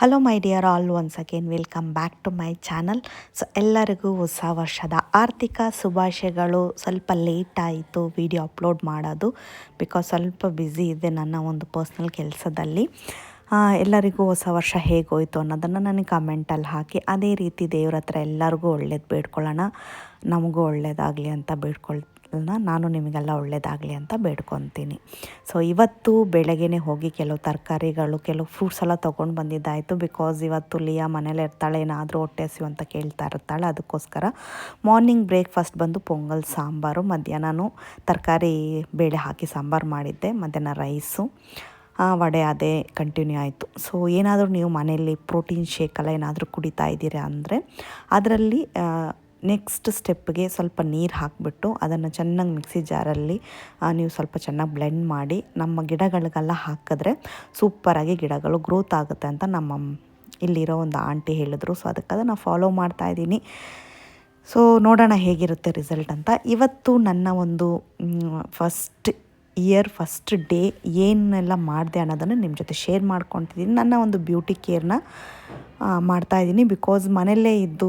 Hello my dear all once again welcome back to my channel so ಎಲ್ಲರಿಗೂ ಹೊಸ ವರ್ಷದ ಆರ್ಥಿಕ ಶುಭಾಶಯಗಳು. ಸ್ವಲ್ಪ ಲೇಟ್ ಆಯಿತು ವಿಡಿಯೋ ಅಪ್ಲೋಡ್ ಮಾಡೋದು ಬಿಕಾಸ್ ಸ್ವಲ್ಪ ಬ್ಯುಸಿ ಇದೆ ನನ್ನ ಒಂದು ಪರ್ಸ್ನಲ್ ಕೆಲಸದಲ್ಲಿ. ಎಲ್ಲರಿಗೂ ಹೊಸ ವರ್ಷ ಹೇಗೋಯ್ತು ಅನ್ನೋದನ್ನು ನನಗೆ ಕಮೆಂಟಲ್ಲಿ ಹಾಕಿ. ಅದೇ ರೀತಿ ದೇವ್ರ ಹತ್ರ ಎಲ್ಲರಿಗೂ ಒಳ್ಳೇದು ಬೇಡ್ಕೊಳ್ಳೋಣ. ನಮಗೂ ಒಳ್ಳೇದಾಗಲಿ ಅಂತ ಬೇಡ್ಕೊಳ್ನ ನಾನು ನಿಮಗೆಲ್ಲ ಒಳ್ಳೆಯದಾಗಲಿ ಅಂತ ಬೇಡ್ಕೊತೀನಿ. ಸೊ ಇವತ್ತು ಬೆಳಗ್ಗೆ ಹೋಗಿ ಕೆಲವು ತರಕಾರಿಗಳು, ಕೆಲವು ಫ್ರೂಟ್ಸ್ ಎಲ್ಲ ತೊಗೊಂಡು ಬಂದಿದ್ದಾಯಿತು. ಬಿಕಾಸ್ ಇವತ್ತು ಲಿಯಾ ಮನೇಲಿ ಇರ್ತಾಳೆ, ಏನಾದರೂ ಹೊಟ್ಟೆ ಹಸಿವು ಅಂತ ಕೇಳ್ತಾ ಇರ್ತಾಳೆ. ಅದಕ್ಕೋಸ್ಕರ ಮಾರ್ನಿಂಗ್ ಬ್ರೇಕ್ಫಾಸ್ಟ್ ಬಂದು ಪೊಂಗಲ್, ಸಾಂಬಾರು ಮಧ್ಯಾಹ್ನನೂ ತರಕಾರಿ ಬೇಳೆ ಹಾಕಿ ಸಾಂಬಾರು ಮಾಡಿದ್ದೆ, ಮಧ್ಯಾಹ್ನ ರೈಸು ವಡೆ ಅದೇ ಕಂಟಿನ್ಯೂ ಆಯಿತು. ಸೊ ಏನಾದರೂ ನೀವು ಮನೆಯಲ್ಲಿ ಪ್ರೋಟೀನ್ ಶೇಕ್ ಎಲ್ಲ ಏನಾದರೂ ಕುಡಿತಾ ಇದ್ದೀರಾ ಅಂದರೆ, ಅದರಲ್ಲಿ ನೆಕ್ಸ್ಟ್ ಸ್ಟೆಪ್ಗೆ ಸ್ವಲ್ಪ ನೀರು ಹಾಕಿಬಿಟ್ಟು ಅದನ್ನು ಚೆನ್ನಾಗಿ ಮಿಕ್ಸಿ ಜಾರಲ್ಲಿ ನೀವು ಸ್ವಲ್ಪ ಚೆನ್ನಾಗಿ ಬ್ಲೆಂಡ್ ಮಾಡಿ ನಮ್ಮ ಗಿಡಗಳಿಗೆಲ್ಲ ಹಾಕಿದ್ರೆ ಸೂಪರಾಗಿ ಗಿಡಗಳು ಗ್ರೋತ್ ಆಗುತ್ತೆ ಅಂತ ನಮ್ಮ ಇಲ್ಲಿರೋ ಒಂದು ಆಂಟಿ ಹೇಳಿದ್ರು. ಸೊ ಅದಕ್ಕೆ ನಾನು ಫಾಲೋ ಮಾಡ್ತಾ ಇದ್ದೀನಿ. ಸೊ ನೋಡೋಣ ಹೇಗಿರುತ್ತೆ ರಿಸಲ್ಟ್ ಅಂತ. ಇವತ್ತು ನನ್ನ ಒಂದು ಫಸ್ಟ್ ಇಯರ್ ಫಸ್ಟ್ ಡೇ ಏನೆಲ್ಲ ಮಾಡಿದೆ ಅನ್ನೋದನ್ನು ನಿಮ್ಮ ಜೊತೆ ಶೇರ್ ಮಾಡ್ಕೊತಿದ್ದೀನಿ ನನ್ನ ಒಂದು ಬ್ಯೂಟಿ ಕೇರ್ನ ಮಾಡ್ತಾಯಿದ್ದೀನಿ ಬಿಕಾಸ್ ಮನೆಯಲ್ಲೇ ಇದ್ದು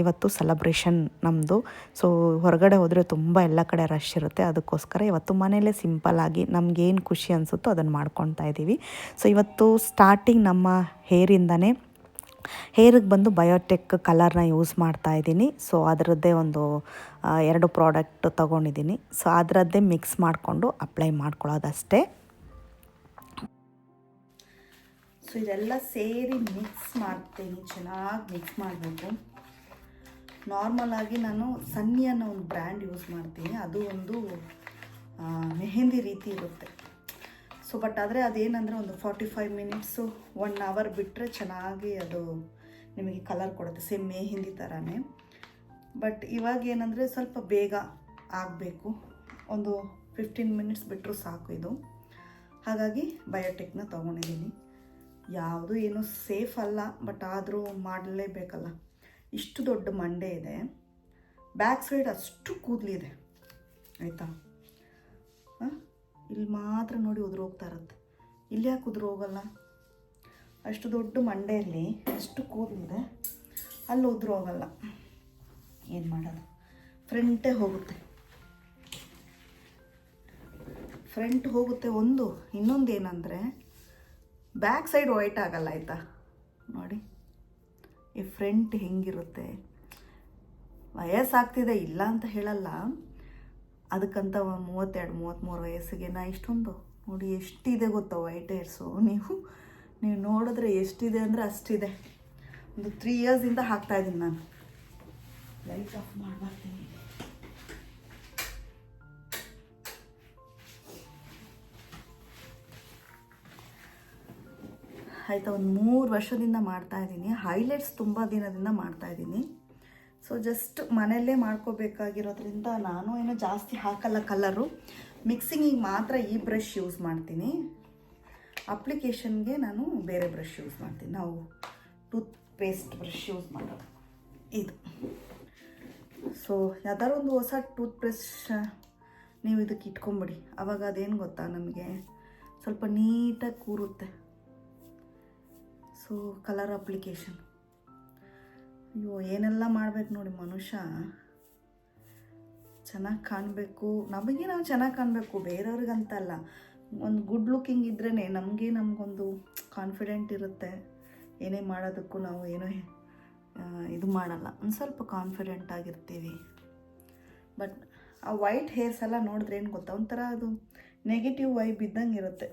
ಇವತ್ತು ಸೆಲೆಬ್ರೇಷನ್ ನಮ್ಮದು ಸೊ ಹೊರಗಡೆ ಹೋದರೆ ತುಂಬ ಎಲ್ಲ ಕಡೆ ರಶ್ ಇರುತ್ತೆ. ಅದಕ್ಕೋಸ್ಕರ ಇವತ್ತು ಮನೆಯಲ್ಲೇ ಸಿಂಪಲ್ಲಾಗಿ ನಮಗೇನು ಖುಷಿ ಅನಿಸುತ್ತೋ ಅದನ್ನು ಮಾಡ್ಕೊತಾ ಇದ್ದೀವಿ ಸೊ ಇವತ್ತು ಸ್ಟಾರ್ಟಿಂಗ್ ನಮ್ಮ ಹೇರಿಂದನೇ ಹೇರಿಗೆ ಬಂದು ಬಯೋಟೆಕ್ ಕಲರ್ನ ಯೂಸ್ ಮಾಡ್ತಾ ಇದ್ದೀನಿ ಸೊ ಅದರದ್ದೇ ಒಂದು ಎರಡು ಪ್ರಾಡಕ್ಟ್ ತೊಗೊಂಡಿದ್ದೀನಿ ಸೊ ಅದರದ್ದೇ ಮಿಕ್ಸ್ ಮಾಡಿಕೊಂಡು ಅಪ್ಲೈ ಮಾಡ್ಕೊಳ್ಳೋದಷ್ಟೇ. ಸೊ ಇದೆಲ್ಲ ಸೇರಿ ಮಿಕ್ಸ್ ಮಾಡ್ತೀನಿ, ಚೆನ್ನಾಗಿ ಮಿಕ್ಸ್ ಮಾಡಬೇಕು ನಾರ್ಮಲಾಗಿ ನಾನು ಸನ್ನಿ ಅನ್ನೋ ಒಂದು ಬ್ರ್ಯಾಂಡ್ ಯೂಸ್ ಮಾಡ್ತೀನಿ. ಅದು ಒಂದು ಮೆಹೆಂದಿ ರೀತಿ ಇರುತ್ತೆ. ಸೊ ಬಟ್ ಆದರೆ ಅದೇನಂದರೆ ಒಂದು forty five minutes one hour ಬಿಟ್ಟರೆ ಚೆನ್ನಾಗಿ ಅದು ನಿಮಗೆ ಕಲರ್ ಕೊಡುತ್ತೆ. ಸೇಮ್ ಮೆಹೆಂದಿ ಥರನೇ ಬಟ್ ಇವಾಗ ಏನಂದರೆ ಸ್ವಲ್ಪ ಬೇಗ ಆಗಬೇಕು. ಒಂದು ಫಿಫ್ಟೀನ್ ಮಿನಿಟ್ಸ್ ಬಿಟ್ಟರು ಸಾಕು ಇದು. ಹಾಗಾಗಿ ಬಯೋಟೆಕ್ನ ತೊಗೊಂಡಿದ್ದೀನಿ. ಯಾವುದು ಏನು ಸೇಫ್ ಅಲ್ಲ ಬಟ್ ಆದರೂ ಮಾಡಲೇಬೇಕಲ್ಲ. ಇಷ್ಟು ದೊಡ್ಡ ಮಂಡೆ ಇದೆ. ಬ್ಯಾಕ್ ಸೈಡ್ ಅಷ್ಟು ಕೂದಲಿದೆ ಆಯಿತಾ? ಇಲ್ಲಿ ಮಾತ್ರ ನೋಡಿ ಉದುರೋಗ್ತಾ ಇರುತ್ತೆ. ಇಲ್ಲಿ ಯಾಕೆ ಉದುರೋಗಲ್ಲ? ಅಷ್ಟು ದೊಡ್ಡ ಮಂಡೆಯಲ್ಲಿ ಅಷ್ಟು ಕೂದಲಿದೆ ಅಲ್ಲಿ ಉದುರೋಗಲ್ಲ. ಏನು ಮಾಡೋದು? ಫ್ರಂಟೇ ಹೋಗುತ್ತೆ. ಫ್ರಂಟ್ ಹೋಗುತ್ತೆ ಒಂದು. ಇನ್ನೊಂದು ಏನಂದರೆ ಬ್ಯಾಕ್ ಸೈಡ್ ವೈಟ್ ಆಗಲ್ಲ ಆಯಿತಾ? ನೋಡಿ. ಈ ಫ್ರಂಟ್ ಹೆಂಗಿರುತ್ತೆ? ವಯಸ್ಸಾಗ್ತಿದೆ, ಇಲ್ಲ ಅಂತ ಹೇಳಲ್ಲ. ಅದಕ್ಕಂತ ಮೂವತ್ತೆರಡು ಮೂವತ್ತ್ಮೂರು ವಯಸ್ಸಿಗೆ ನಾ ಇಷ್ಟೊಂದು. ನೋಡಿ, ಎಷ್ಟಿದೆ ಗೊತ್ತಾ ವೈಟ್ ಹೇರ್ಸು ನೀವು ನೀವು ನೋಡಿದ್ರೆ ಎಷ್ಟಿದೆ ಅಂದರೆ ಅಷ್ಟಿದೆ. ಒಂದು ತ್ರೀ ಇಯರ್ಸಿಂದ ಹಾಕ್ತಾಯಿದ್ದೀನಿ ನಾನು. ಲೈಟ್ ಆಫ್ ಮಾಡ್ಬರ್ತೀನಿ ಆಯಿತಾ, ಒಂದು ಮೂರು ವರ್ಷದಿಂದ ಮಾಡ್ತಾ ಇದ್ದೀನಿ. ಹೈಲೈಟ್ಸ್ ತುಂಬ ದಿನದಿಂದ ಮಾಡ್ತಾ ಇದ್ದೀನಿ. ಸೊ ಜಸ್ಟ್ ಮನೆಯಲ್ಲೇ ಮಾಡ್ಕೋಬೇಕಾಗಿರೋದ್ರಿಂದ ನಾನು ಏನೋ ಜಾಸ್ತಿ ಹಾಕಲ್ಲ ಕಲರು ಮಿಕ್ಸಿಂಗಿಗೆ ಮಾತ್ರ ಈ ಬ್ರಷ್ ಯೂಸ್ ಮಾಡ್ತೀನಿ. ಅಪ್ಲಿಕೇಶನ್ಗೆ ನಾನು ಬೇರೆ ಬ್ರಷ್ ಯೂಸ್ ಮಾಡ್ತೀನಿ. ನಾವು ಟೂತ್ ಪೇಸ್ಟ್ ಬ್ರಷ್ ಯೂಸ್ ಮಾಡೋದು. ಇದು. ಸೊ ಯಾವ್ದಾದ್ರು ಒಂದು ಹೊಸ ಟೂತ್ ಪೇಸ್ಟ್ ನೀವು ಇದಕ್ಕೆ ಇಟ್ಕೊಂಬಿಡಿ. ಅವಾಗ ಅದೇನು ಗೊತ್ತಾ ನಮಗೆ? ಸ್ವಲ್ಪ ನೀಟಾಗಿ ಕೂರುತ್ತೆ. ಸೊ ಕಲರ್ ಅಪ್ಲಿಕೇಶನ್ ಅಯ್ಯೋ, ಏನೆಲ್ಲ ಮಾಡ್ಬೇಕು ನೋಡಿ ಮನುಷ್ಯ. ಚೆನ್ನಾಗಿ ಕಾಣಬೇಕು. ನಮಗೆ ನಾವು ಚೆನ್ನಾಗಿ ಕಾಣಬೇಕು, ಬೇರೆಯವ್ರಿಗಂತಲ್ಲ. ಒಂದು ಗುಡ್ ಲುಕ್ಕಿಂಗ್ ಇದ್ರೇ ನಮಗೆ ನಮಗೊಂದು ಕಾನ್ಫಿಡೆಂಟ್ ಇರುತ್ತೆ. ಏನೇ ಮಾಡೋದಕ್ಕೂ ನಾವು ಏನೋ ಇದು ಮಾಡಲ್ಲ. ಒಂದು ಸ್ವಲ್ಪ ಕಾನ್ಫಿಡೆಂಟ್ ಆಗಿರ್ತೀವಿ. ಬಟ್ ಆ ವೈಟ್ ಹೇರ್ಸ್ ಎಲ್ಲ ನೋಡಿದ್ರೆ ಏನು ಗೊತ್ತಾ? ಒಂಥರ ಅದು ನೆಗೆಟಿವ್ ವೈಬ್ ಇದ್ದಂಗೆ ಇರುತ್ತೆ.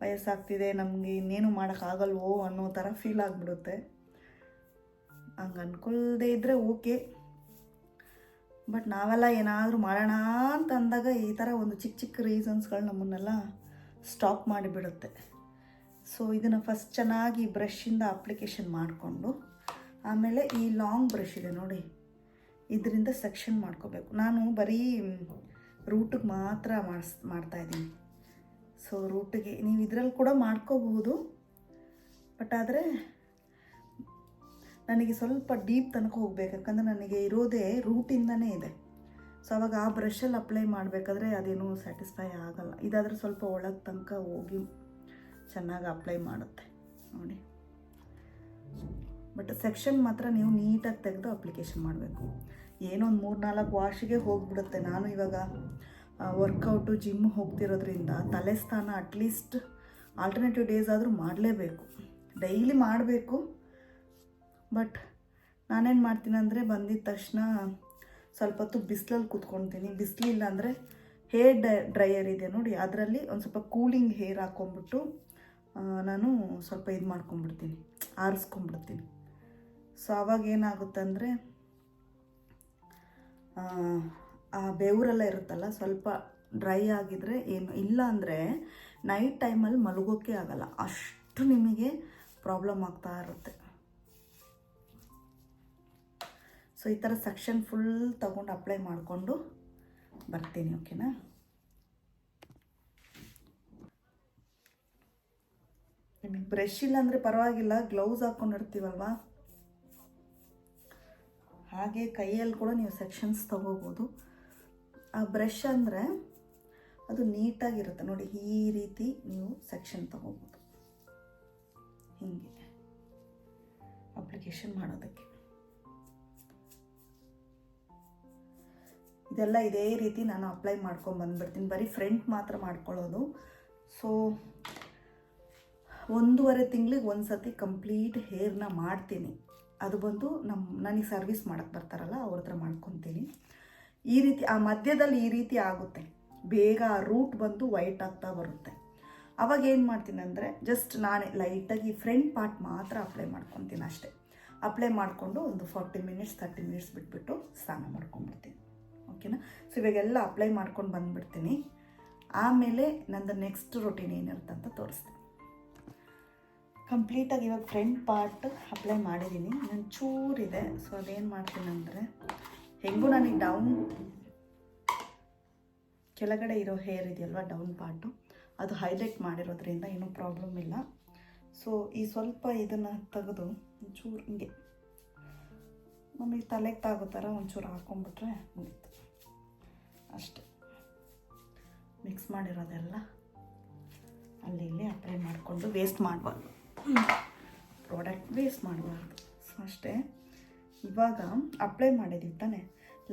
ವಯಸ್ಸಾಗ್ತಿದೆ, ನಮಗೆ ಇನ್ನೇನು ಮಾಡೋಕ್ಕಾಗಲ್ವೋ ಅನ್ನೋ ಥರ ಫೀಲ್ ಆಗಿಬಿಡುತ್ತೆ. ಹಂಗೆ ಅಂದ್ಕೊಳ್ದೇ ಇದ್ದರೆ ಓಕೆ ಬಟ್ ನಾವೆಲ್ಲ ಏನಾದರೂ ಮಾಡೋಣ ಅಂತ ಅಂದಾಗ ಈ ಥರ ಒಂದು ಚಿಕ್ಕ ಚಿಕ್ಕ ರೀಸನ್ಸ್ಗಳು ನಮ್ಮನ್ನೆಲ್ಲ ಸ್ಟಾಪ್ ಮಾಡಿಬಿಡುತ್ತೆ. ಸೊ ಇದನ್ನು ಫಸ್ಟ್ ಚೆನ್ನಾಗಿ ಬ್ರಷಿಂದ ಅಪ್ಲಿಕೇಶನ್ ಮಾಡಿಕೊಂಡು, ಆಮೇಲೆ ಈ ಲಾಂಗ್ ಬ್ರಷ್ ಇದೆ ನೋಡಿ, ಇದರಿಂದ ಸೆಕ್ಷನ್ ಮಾಡ್ಕೋಬೇಕು. ನಾನು ಬರೀ ರೂಟಿಗೆ ಮಾತ್ರ ಮಾಡಿಸ್ ಮಾಡ್ತಾಯಿದ್ದೀನಿ ಸೊ ರೂಟಿಗೆ ನೀವು ಇದರಲ್ಲಿ ಕೂಡ ಮಾಡ್ಕೋಬಹುದು. ಬಟ್ ಆದರೆ ನನಗೆ ಸ್ವಲ್ಪ ಡೀಪ್ ತನಕ ಹೋಗ್ಬೇಕು. ಯಾಕಂದರೆ ನನಗೆ ಇರೋದೇ ರೂಟಿಂದನೇ ಇದೆ. ಸೊ ಅವಾಗ ಆ ಬ್ರಷಲ್ಲಿ ಅಪ್ಲೈ ಮಾಡಬೇಕಾದ್ರೆ ಅದೇನೂ ಸ್ಯಾಟಿಸ್ಫೈ ಆಗಲ್ಲ. ಇದಾದರೆ ಸ್ವಲ್ಪ ಒಳಗೆ ತನಕ ಹೋಗಿ ಚೆನ್ನಾಗಿ ಅಪ್ಲೈ ಮಾಡುತ್ತೆ. ನೋಡಿ. ಬಟ್ ಸೆಕ್ಷನ್ ಮಾತ್ರ ನೀವು ನೀಟಾಗಿ ತೆಗೆದು ಅಪ್ಲಿಕೇಶನ್ ಮಾಡಬೇಕು. ಏನೋ ಒಂದು ಮೂರು ನಾಲ್ಕು ವಾಶಿಗೆ ಹೋಗ್ಬಿಡುತ್ತೆ. ನಾನು ಇವಾಗ ವರ್ಕೌಟು ಜಿಮ್ ಹೋಗ್ತಿರೋದ್ರಿಂದ ತಲೆ ಸ್ನಾನ ಅಟ್ಲೀಸ್ಟ್ ಆಲ್ಟರ್ನೇಟಿವ್ ಡೇಸ್ ಆದರೂ ಮಾಡಲೇಬೇಕು. ಡೈಲಿ ಮಾಡಬೇಕು. ಬಟ್ ನಾನೇನು ಮಾಡ್ತೀನಿ ಅಂದರೆ ಬಂದಿದ್ದ ತಕ್ಷಣ ಸ್ವಲ್ಪ ಹೊತ್ತು ಬಿಸಿಲಲ್ಲಿ ಕೂತ್ಕೊಳ್ತೀನಿ ಬಿಸಿಲಿಲ್ಲ ಅಂದರೆ ಹೇರ್ ಡೈ ಡ್ರೈಯರ್ ಇದೆ ನೋಡಿ, ಅದರಲ್ಲಿ ಒಂದು ಸ್ವಲ್ಪ ಕೂಲಿಂಗ್ ಹೇರ್ ಹಾಕ್ಕೊಂಬಿಟ್ಟು ನಾನು ಸ್ವಲ್ಪ ಇದು ಮಾಡ್ಕೊಂಬಿಡ್ತೀನಿ ಆರಿಸ್ಕೊಂಬಿಡ್ತೀನಿ ಸೊ ಆವಾಗ ಏನಾಗುತ್ತೆ ಅಂದರೆ ಆ ಬೆವರೆಲ್ಲ ಇರುತ್ತಲ್ಲ, ಸ್ವಲ್ಪ ಡ್ರೈ ಆಗಿದ್ರೆ ಏನು, ಇಲ್ಲ ಅಂದರೆ ನೈಟ್ ಟೈಮಲ್ಲಿ ಮಲಗೋಕ್ಕೆ ಆಗಲ್ಲ. ಅಷ್ಟು ನಿಮಗೆ ಪ್ರಾಬ್ಲಮ್ ಆಗ್ತಾ ಇರುತ್ತೆ. ಸೊ ಈ ಥರ ಸೆಕ್ಷನ್ ಫುಲ್ ತಗೊಂಡು ಅಪ್ಲೈ ಮಾಡಿಕೊಂಡು ಬರ್ತೀನಿ ಓಕೆನಾ ನಿಮಗೆ ಬ್ರಷ್ ಇಲ್ಲ ಅಂದರೆ ಪರವಾಗಿಲ್ಲ ಗ್ಲೌಸ್ ಹಾಕ್ಕೊಂಡಿರ್ತೀವಲ್ವಾ ಹಾಗೆ ಕೈಯಲ್ಲಿ ಕೂಡ ನೀವು ಸೆಕ್ಷನ್ಸ್ ತಗೋಬೋದು. ಆ ಬ್ರಷ್ ಅಂದರೆ ಅದು ನೀಟಾಗಿರುತ್ತೆ. ನೋಡಿ, ಈ ರೀತಿ ನೀವು ಸೆಕ್ಷನ್ ತಗೋಬೋದು. ಹೀಗೆ ಅಪ್ಲಿಕೇಶನ್ ಮಾಡೋದಕ್ಕೆ. ಇದೆಲ್ಲ ಇದೇ ರೀತಿ ನಾನು ಅಪ್ಲೈ ಮಾಡ್ಕೊಂಡು ಬಂದ್ಬಿಡ್ತೀನಿ. ಬರೀ ಫ್ರಂಟ್ ಮಾತ್ರ ಮಾಡ್ಕೊಳ್ಳೋದು. ಸೊ ಒಂದೂವರೆ ತಿಂಗಳಿಗೆ ಒಂದು ಸತಿ ಕಂಪ್ಲೀಟ್ ಹೇರ್ನ ಮಾಡ್ತೀನಿ. ಅದು ಬಂದು ನಮ್ಮ ನನಗೆ ಸರ್ವಿಸ್ ಮಾಡೋಕ್ಕೆ ಬರ್ತಾರಲ್ಲ, ಅವ್ರ ಹತ್ರ ಮಾಡ್ಕೊತೀನಿ. ಈ ರೀತಿ, ಆ ಮಧ್ಯದಲ್ಲಿ ಈ ರೀತಿ ಆಗುತ್ತೆ. ಬೇಗ ಆ ರೂಟ್ ಬಂದು ವೈಟ್ ಆಗ್ತಾ ಬರುತ್ತೆ. ಅವಾಗ ಏನು ಮಾಡ್ತೀನಿ ಅಂದರೆ ಜಸ್ಟ್ ನಾನೇ ಲೈಟಾಗಿ ಫ್ರಂಟ್ ಪಾರ್ಟ್ ಮಾತ್ರ ಅಪ್ಲೈ ಮಾಡ್ಕೊತೀನಿ ಅಷ್ಟೇ. ಅಪ್ಲೈ ಮಾಡಿಕೊಂಡು ಒಂದು ಫಾರ್ಟಿ ಮಿನಿಟ್ಸ್ ತರ್ಟಿ ಮಿನಿಟ್ಸ್ ಬಿಟ್ಬಿಟ್ಟು ಸ್ನಾನ ಮಾಡ್ಕೊಂಡ್ಬಿಡ್ತೀನಿ. ಓಕೆನಾ ಸೊ ಇವಾಗೆಲ್ಲ ಅಪ್ಲೈ ಮಾಡ್ಕೊಂಡು ಬಂದುಬಿಡ್ತೀನಿ. ಆಮೇಲೆ ನಂದು ನೆಕ್ಸ್ಟ್ ರೊಟೀನ್ ಏನಿರುತ್ತೆ ಅಂತ ತೋರಿಸ್ತೀನಿ. ಕಂಪ್ಲೀಟಾಗಿ ಇವಾಗ ಫ್ರಂಟ್ ಪಾರ್ಟ್ ಅಪ್ಲೈ ಮಾಡಿದ್ದೀನಿ. ನನ್ನ ಚೂರಿದೆ ಸೊ ಅದೇನು ಮಾಡ್ತೀನಿ ಅಂದರೆ ಹೆಂಗೂ ನನಗೆ ಡೌನ್ ಕೆಳಗಡೆ ಇರೋ ಹೇರ್ ಇದೆಯಲ್ವ ಡೌನ್ ಪಾರ್ಟು ಅದು ಹೈಲೈಟ್ ಮಾಡಿರೋದ್ರಿಂದ ಏನೂ ಪ್ರಾಬ್ಲಮ್ ಇಲ್ಲ. ಸೊ ಈ ಸ್ವಲ್ಪ ಇದನ್ನು ತೆಗೆದು ಒಂಚೂರು ಹಿಂಗೆ ನಮಗೆ ತಲೆಗೆ ತಾಗೋ ಥರ ಒಂಚೂರು ಹಾಕೊಂಡ್ಬಿಟ್ರೆ ಮುಗೀತು. ಅಷ್ಟೆ. ಮಿಕ್ಸ್ ಮಾಡಿರೋದೆಲ್ಲ ಅಲ್ಲಿ ಇಲ್ಲಿ ಅಪ್ಲೈ ಮಾಡಿಕೊಂಡು ವೇಸ್ಟ್ ಮಾಡಬಾರ್ದು. ಪ್ರಾಡಕ್ಟ್ ವೇಸ್ಟ್ ಮಾಡಬಾರ್ದು. ಸೊ ಅಷ್ಟೇ. ಇವಾಗ ಅಪ್ಲೈ ಮಾಡಿದ್ದೀವಿ ತಾನೆ.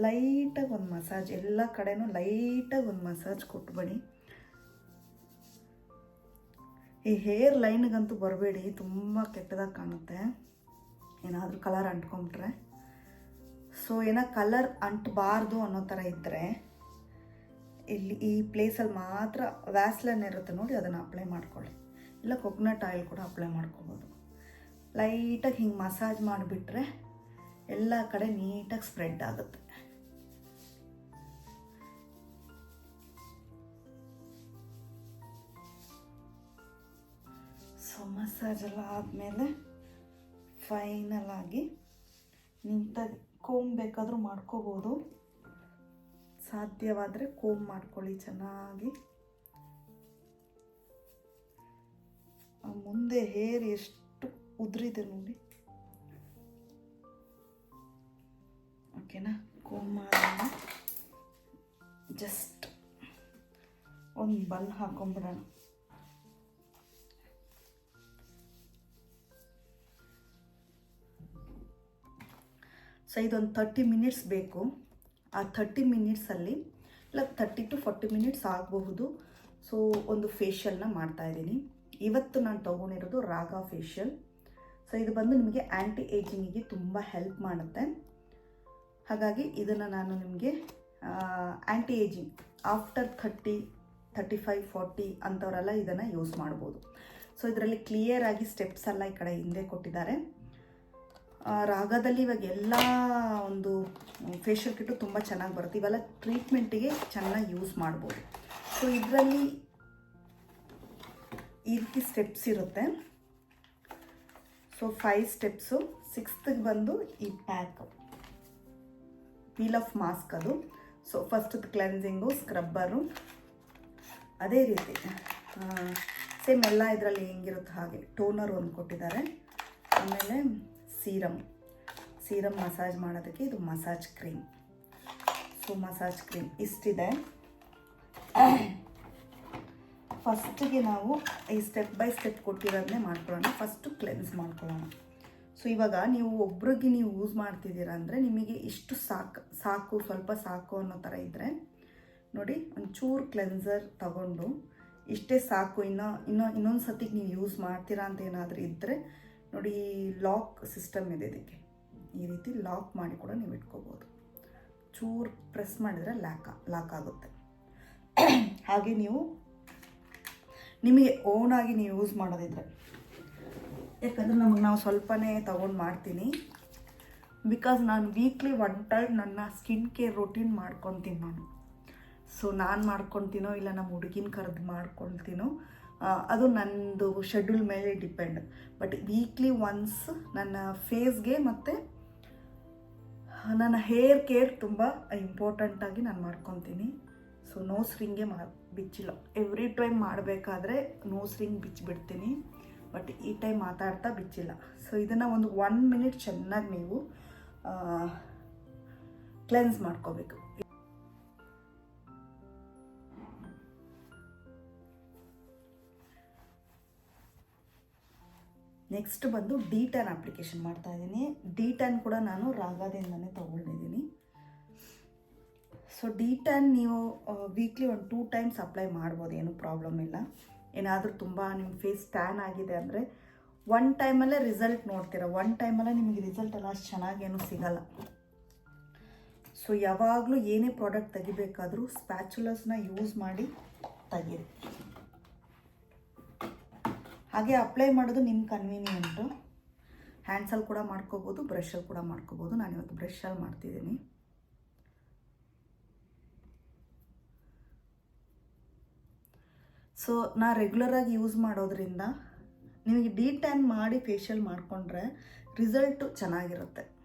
ಲೈಟಾಗಿ ಒಂದು ಮಸಾಜ್ ಎಲ್ಲ ಕಡೆನೂ ಲೈಟಾಗಿ ಒಂದು ಮಸಾಜ್ ಕೊಟ್ಬಿಡಿ ಈ ಹೇರ್ ಲೈನ್ಗಂತೂ ಬರಬೇಡಿ, ತುಂಬ ಕೆಟ್ಟದಾಗಿ ಕಾಣುತ್ತೆ. ಏನಾದರೂ ಕಲರ್ ಅಂಟ್ಕೊಂಬಿಟ್ರೆ ಸೊ ಏನೋ ಕಲರ್ ಅಂಟಬಾರ್ದು ಅನ್ನೋ ಥರ ಇದ್ದರೆ ಇಲ್ಲಿ ಈ ಪ್ಲೇಸಲ್ಲಿ ಮಾತ್ರ ವ್ಯಾಸ್ಲನ್ ಇರುತ್ತೆ ನೋಡಿ, ಅದನ್ನು ಅಪ್ಲೈ ಮಾಡ್ಕೊಳ್ಳಿ. ಇಲ್ಲ ಕೊಕೊನಟ್ ಆಯಿಲ್ ಕೂಡ ಅಪ್ಲೈ ಮಾಡ್ಕೊಬೋದು. ಲೈಟಾಗಿ ಹಿಂಗೆ ಮಸಾಜ್ ಮಾಡಿಬಿಟ್ರೆ ಎಲ್ಲ ಕಡೆ ನೀಟಾಗಿ ಸ್ಪ್ರೆಡ್ ಆಗುತ್ತೆ. ಸೊ, ಮಸಾಜ್ ಎಲ್ಲ ಆದಮೇಲೆ ಫೈನಲ್ ಆಗಿ ನೀಟಾಗಿ ಕೋಮ್ ಬೇಕಾದರೂ ಮಾಡ್ಕೋಬೋದು. ಸಾಧ್ಯವಾದರೆ ಕೋಮ್ ಮಾಡ್ಕೊಳ್ಳಿ ಚೆನ್ನಾಗಿ. ಮುಂದೆ ಹೇರ್ ಎಷ್ಟು ಉದುರಿದೆ ನೋಡಿ. ಓಕೆನಾ? ಕೋಮ್ ಜಸ್ಟ್ ಒಂದು ಬನ್ ಹಾಕೊಂಡ್ಬಿಡೋಣ ಸೊ ಇದೊಂದು ತರ್ಟಿ ಮಿನಿಟ್ಸ್ ಬೇಕು. ಆ ತರ್ಟಿ ಮಿನಿಟ್ಸಲ್ಲಿ ಇಲ್ಲ ತರ್ಟಿ ಟು ಫಾರ್ಟಿ ಮಿನಿಟ್ಸ್ ಆಗಬಹುದು. ಸೊ ಒಂದು ಫೇಶಿಯಲ್ನ ಮಾಡ್ತಾಯಿದ್ದೀನಿ ಇವತ್ತು ನಾನು ತೊಗೊಂಡಿರೋದು ರಾಗ ಫೇಶಿಯಲ್ ಸೊ ಇದು ಬಂದು ನಿಮಗೆ ಆ್ಯಂಟಿ ಏಜಿಂಗಿಗೆ ತುಂಬ ಹೆಲ್ಪ್ ಮಾಡುತ್ತೆ. ಹಾಗಾಗಿ ಇದನ್ನು ನಾನು ನಿಮಗೆ anti ageing after thirty thirty five forty ಅಂಥವರೆಲ್ಲ ಇದನ್ನು ಯೂಸ್ ಮಾಡ್ಬೋದು. ಸೊ ಇದರಲ್ಲಿ ಕ್ಲಿಯರ್ ಆಗಿ ಸ್ಟೆಪ್ಸ್ ಎಲ್ಲ ಈ ಕಡೆ ಹಿಂದೆ ಕೊಟ್ಟಿದ್ದಾರೆ. ರಾಗದಲ್ಲಿ ಇವಾಗ ಎಲ್ಲ ಒಂದು ಫೇಶಿಯಲ್ ಕಿಟ್ಟು ತುಂಬ ಚೆನ್ನಾಗಿ ಬರುತ್ತೆ. ಇವೆಲ್ಲ ಟ್ರೀಟ್ಮೆಂಟಿಗೆ ಚೆನ್ನಾಗಿ ಯೂಸ್ ಮಾಡ್ಬೋದು. ಸೊ ಇದರಲ್ಲಿ ಈ ರೀತಿ ಸ್ಟೆಪ್ಸ್ ಇರುತ್ತೆ. ಸೊ ಫೈವ್ ಸ್ಟೆಪ್ಸು ಸಿಕ್ಸ್ತ್ಗೆ ಬಂದು ಈ ಪ್ಯಾಕ್ ಪೀಲ್ ಆಫ್ ಮಾಸ್ಕ್ ಅದು. ಸೊ ಫಸ್ಟ್ ಕ್ಲೆನ್ಸಿಂಗು ಸ್ಕ್ರಬ್ಬರು ಅದೇ ರೀತಿ. ಸೇಮ್ ಎಲ್ಲ ಇದರಲ್ಲಿ ಹೆಂಗಿರುತ್ತೆ ಹಾಗೆ. ಟೋನರ್ ಒಂದು ಕೊಟ್ಟಿದ್ದಾರೆ. ಆಮೇಲೆ ಸೀರಮ್ ಸೀರಮ್ ಮಸಾಜ್ ಮಾಡೋದಕ್ಕೆ ಇದು massage cream so massage cream ಇಷ್ಟಿದೆ. ಫಸ್ಟಿಗೆ ನಾವು ಈ ಸ್ಟೆಪ್ ಬೈ ಸ್ಟೆಪ್ ಕೊಟ್ಟಿರೋದನ್ನೇ ಮಾಡ್ಕೊಳ್ಳೋಣ. ಫಸ್ಟು ಕ್ಲೆನ್ಸ್ ಮಾಡ್ಕೊಳ್ಳೋಣ. ಸೊ ಇವಾಗ ನೀವು ಒಬ್ರಿಗೆ ನೀವು ಯೂಸ್ ಮಾಡ್ತಿದ್ದೀರಾ ಅಂದರೆ ನಿಮಗೆ ಇಷ್ಟು ಸಾಕು ಸಾಕು, ಸ್ವಲ್ಪ ಸಾಕು ಅನ್ನೋ ಥರ ಇದ್ದರೆ ನೋಡಿ ಒಂಚೂರು ಕ್ಲೆನ್ಸರ್ ತಗೊಂಡು ಇಷ್ಟೇ ಸಾಕು, ಇನ್ನೂ ಇನ್ನೂ ಇನ್ನೊಂದು ಸತಿಗೆ ನೀವು ಯೂಸ್ ಮಾಡ್ತೀರಾ ಅಂತ ಏನಾದರೂ ಇದ್ದರೆ ನೋಡಿ ಲಾಕ್ ಸಿಸ್ಟಮ್ ಇದೆ ಇದಕ್ಕೆ. ಈ ರೀತಿ ಲಾಕ್ ಮಾಡಿ ಕೂಡ ನೀವು ಇಟ್ಕೋಬೋದು. ಚೂರು ಪ್ರೆಸ್ ಮಾಡಿದರೆ ಲ್ಯಾಕ್ ಲಾಕ್ ಆಗುತ್ತೆ. ಹಾಗೆ ನೀವು ನಿಮಗೆ ಓನಾಗಿ ನೀವು ಯೂಸ್ ಮಾಡೋದಿದ್ರೆ ಯಾಕಂದರೆ ನಮಗೆ ನಾವು ಸ್ವಲ್ಪನೇ ತಗೊಂಡು ಮಾಡ್ತೀನಿ. ಬಿಕಾಸ್ ನಾನು ವೀಕ್ಲಿ ಒನ್ ಟೈಮ್ ನನ್ನ ಸ್ಕಿನ್ ಕೇರ್ ರೊಟೀನ್ ಮಾಡ್ಕೊತೀನಿ ನಾನು. ಸೊ ನಾನು ಮಾಡ್ಕೊತೀನೋ ಇಲ್ಲ ನಮ್ಮ ಹುಡುಗಿನ ಕರೆದು ಮಾಡ್ಕೊಳ್ತೀನೋ ಅದು ನನ್ನದು ಶೆಡ್ಯೂಲ್ ಮೇಲೆ ಡಿಪೆಂಡ್ ಬಟ್ ವೀಕ್ಲಿ ಒನ್ಸ್ ನನ್ನ ಫೇಸ್ಗೆ ಮತ್ತು ನನ್ನ ಹೇರ್ ಕೇರ್ ತುಂಬ ಇಂಪಾರ್ಟೆಂಟಾಗಿ ನಾನು ಮಾಡ್ಕೊತೀನಿ. ಸೊ ನೋಸ್ ರಿಂಗೇ ಮಾ, ಬಿಚ್ಚಿಲ್ಲ. ಎವ್ರಿ ಟೈಮ್ ಮಾಡಬೇಕಾದ್ರೆ ನೋಸ್ ರಿಂಗ್ ಬಿಚ್ಚಿಬಿಡ್ತೀನಿ ಬಟ್ ಈ ಟೈಮ್ ಮಾತಾಡ್ತಾ ಬಿಚ್ಚಿಲ್ಲ ಸೊ ಇದನ್ನು ಒಂದು ಒನ್ ಮಿನಿಟ್ ಚೆನ್ನಾಗಿ ನೀವು ಕ್ಲೆನ್ಸ್ ಮಾಡ್ಕೋಬೇಕು. ನೆಕ್ಸ್ಟ್ ಬಂದು ಡಿ ಟ್ಯಾನ್ ಅಪ್ಲಿಕೇಶನ್ ಮಾಡ್ತಾ ಇದ್ದೀನಿ. ಡಿ ಟ್ಯಾನ್ ಕೂಡ ನಾನು ರಾಗದಿಂದನೇ ತೊಗೊಂಡಿದ್ದೀನಿ ಸೊ ಡಿ ಟ್ಯಾನ್ ನೀವು ವೀಕ್ಲಿ ಒಂದು ಟೂ ಟೈಮ್ಸ್ ಅಪ್ಲೈ ಮಾಡ್ಬೋದು, ಏನು ಪ್ರಾಬ್ಲಮ್ ಇಲ್ಲ. ಏನಾದರೂ ತುಂಬ ನಿಮ್ಮ ಫೇಸ್ ಟ್ಯಾನ್ ಆಗಿದೆ ಅಂದರೆ ಒನ್ ಟೈಮಲ್ಲೇ ರಿಸಲ್ಟ್ ನೋಡ್ತೀರ? ಒನ್ ಟೈಮಲ್ಲೇ ನಿಮಗೆ ರಿಸಲ್ಟ್ ಎಲ್ಲ ಅಷ್ಟು ಚೆನ್ನಾಗೇನು ಸಿಗಲ್ಲ. ಸೊ ಯಾವಾಗಲೂ ಏನೇ ಪ್ರಾಡಕ್ಟ್ ತೆಗಿಬೇಕಾದ್ರೂ ಸ್ಪ್ಯಾಚುಲಸ್ನ ಯೂಸ್ ಮಾಡಿ ತೆಗೀರಿ. ಹಾಗೆ ಅಪ್ಲೈ ಮಾಡೋದು ನಿಮ್ಮ ಕನ್ವೀನಿಯೆಂಟು ಹ್ಯಾಂಡ್ಸಲ್ಲಿ ಕೂಡ ಮಾಡ್ಕೋಬೋದು ಬ್ರಷಲ್ಲಿ ಕೂಡ ಮಾಡ್ಕೋಬೋದು. ನಾನು ಇವತ್ತು ಬ್ರಷಲ್ಲಿ ಮಾಡ್ತಿದ್ದೀನಿ. ಸೊ ನಾ ರೆಗ್ಯುಲರಾಗಿ ಯೂಸ್ ಮಾಡೋದ್ರಿಂದ ನಿಮಗೆ ಡಿ ಟ್ಯಾನ್ ಮಾಡಿ ಫೇಶಿಯಲ್ ಮಾಡಿಕೊಂಡ್ರೆ ರಿಸಲ್ಟು ಚೆನ್ನಾಗಿರುತ್ತೆ.